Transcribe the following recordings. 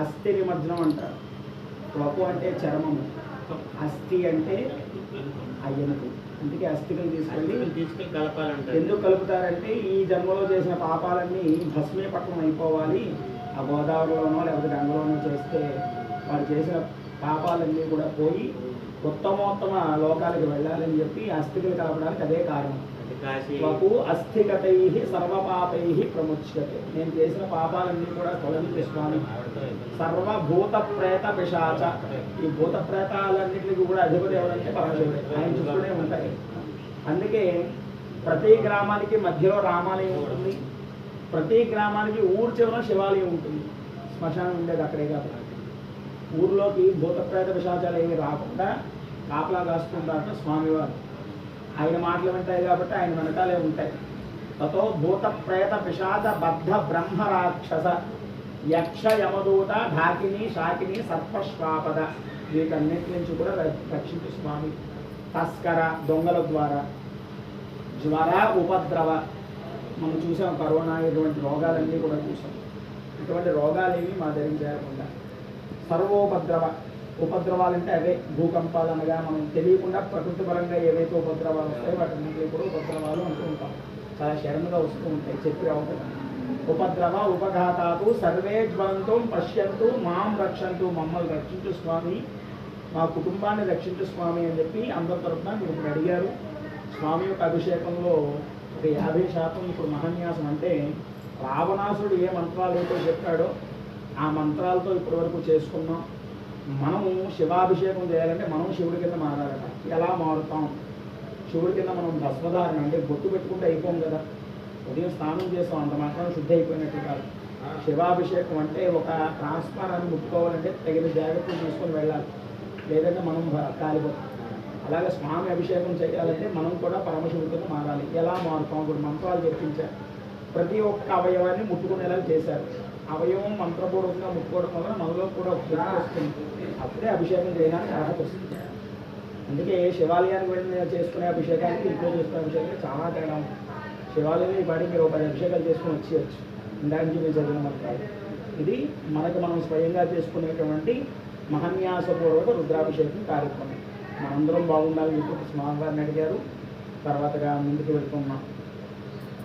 అస్థి నిమజ్జనం అంటారు. వపు అంటే చర్మము. అస్థి అంటే అయ్యనకు. అందుకే అస్థికలు తీసుకెళ్ళి కలపాలంటారు. ఎందుకు కలుపుతారంటే ఈ జన్మలో చేసిన పాపాలన్నీ భస్మీపట్నం అయిపోవాలి. ఆ గోదావరిలోనో లేకపోతే గంగలోనో చేస్తే వాడు చేసిన పాపాలన్నీ కూడా పోయి ఉత్తమోత్తమ లోకాలకు వెళ్ళాలని చెప్పి అస్థికలు కలపడానికి అదే కారణం. మాకు అస్థికతై సర్వపాపై ప్రముచ్యతే. నేను చేసిన పాపాలన్నీ కూడా తొలగించే స్వామి. సర్వభూత ప్రేత పిశాచ ఈ భూత ప్రేతాలన్నింటికి కూడా అధిపతి ఎవరంటే పరమశివుడు. ఆయన చూస్తూనే ఉంటాయి అందుకే ప్రతి గ్రామానికి మధ్యలో రామాలయం ఉంటుంది. ప్రతి గ్రామానికి ఊరు చివర శివాలయం ఉంటుంది. శ్మశానం ఉండేది అక్కడే కాదు. ఊర్లోకి భూత ప్రేత పిశాచాలు ఏమి రాకుండా కాపలా కాస్తుంటారట స్వామివారు. ఆయన మాటలు వింటాయి కాబట్టి ఆయన వెనకాలే ఉంటాయి. తతో భూత ప్రేత పిశాచ బద్ధ బ్రహ్మ రాక్షస యక్ష యమదూత ఢాకిని శాకిని సర్పశ్వాపద. వీటన్నిటి నుంచి కూడా రక్షించు స్వామి. తస్కర దొంగల ద్వారా. జ్వర ఉపద్రవ. మనం చూసాం కరోనా ఇటువంటి రోగాలన్నీ కూడా చూసాం. ఇటువంటి రోగాలేవి మా దగ్గర చేరకుండా సర్వోపద్రవ. ఉపద్రవాలు అంటే అవే భూకంపాలు అనగా మనం తెలియకుండా ప్రకృతి పరంగా ఏవైతే ఉపద్రవాలు వస్తాయో వాటిని కూడా ఉపద్రవాలు అంటూ ఉంటాం. చాలా శరణుగా వస్తూ ఉంటాయి చెప్పి అవుతుంది ఉపద్రవ ఉపఘాతాలు సర్వే జ్వలంతో పశ్యంతు మాం రక్షంతు మమ్మల్ని రక్షించు స్వామి మా కుటుంబాన్ని రక్షించు స్వామి అని చెప్పి అందరి తరఫున మీరు ఇప్పుడు అడిగారు. స్వామి యొక్క అభిషేకంలో ఒక యాభై శాతం ఇప్పుడు మహాన్యాసం అంటే రావణాసుడు ఏ మంత్రాలు అయితే చెప్పాడో ఆ మంత్రాలతో ఇప్పటివరకు చేసుకున్నాం. మనము శివాభిషేకం చేయాలంటే మనం శివుడి కింద మారాలట ఎలా మారుతాం? శివుడి కింద మనం భస్మధారణ అంటే బొట్టు పెట్టుకుంటే అయిపోం కదా. ఉదయం స్నానం చేస్తాం అంత మాత్రం శుద్ధి అయిపోయినట్టు కాదు. శివాభిషేకం అంటే ఒక ట్రాన్స్ఫారాన్ని ముట్టుకోవాలంటే తగిన జాగ్రత్తలు తీసుకొని వెళ్ళాలి. లేదంటే మనం కాలిపోతాం. అలాగే స్వామి అభిషేకం చేయాలంటే మనం కూడా పరమశివుడి కింద మారాలి. ఎలా మారుతాం? ఇప్పుడు మంత్రాలు చెప్పించారు. ప్రతి ఒక్క అవయవాన్ని ముట్టుకునేలా చేశారు. అవయవం మంత్రపూర్వకంగా ముట్టుకోవడం వల్ల మనలో కూడా శక్తి వస్తుంది. అప్పుడే అభిషేకం చేయడానికి అర్హత వస్తుంది. అందుకే శివాలయానికి వెళ్ళి చేసుకునే అభిషేకానికి ఇంట్లో చేసుకునే అభిషేకానికి చాలా తేడా ఉంది. శివాలయం ఈ పాటికి మీరు ఒక పది అభిషేకాలు చేసుకుని వచ్చేయచ్చు. ఇందాక నుంచి మీరు చదివిన మంత్రాలు ఇది మనకు మనం స్వయంగా చేసుకునేటువంటి మహన్యాసపూర్వక రుద్రాభిషేకం కార్యక్రమం. మనందరం బాగుండాలని చెప్పి స్వామివారిని అడిగారు. తర్వాతగా ముందుకు వెళ్తున్నాం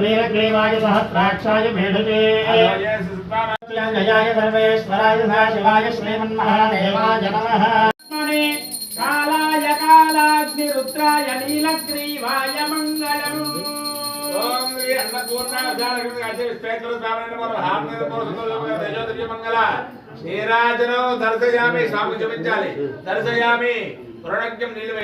नीलग्रीवाय सहस्राक्षाय मेढजे सर्वेश्वराय सदाशिवाय श्रीमन्महादेवाय नमः కాలాయ కాలాగ్ని రుద్రాయ నీలగ్రీవాయ మంగళం ఓం శ్రీ అన్నపూర్ణ మంగళ। నీరాజనం దర్శయామి స్వామికి చూపించాలి దర్శయామి పురణజ్ఞం నిలువ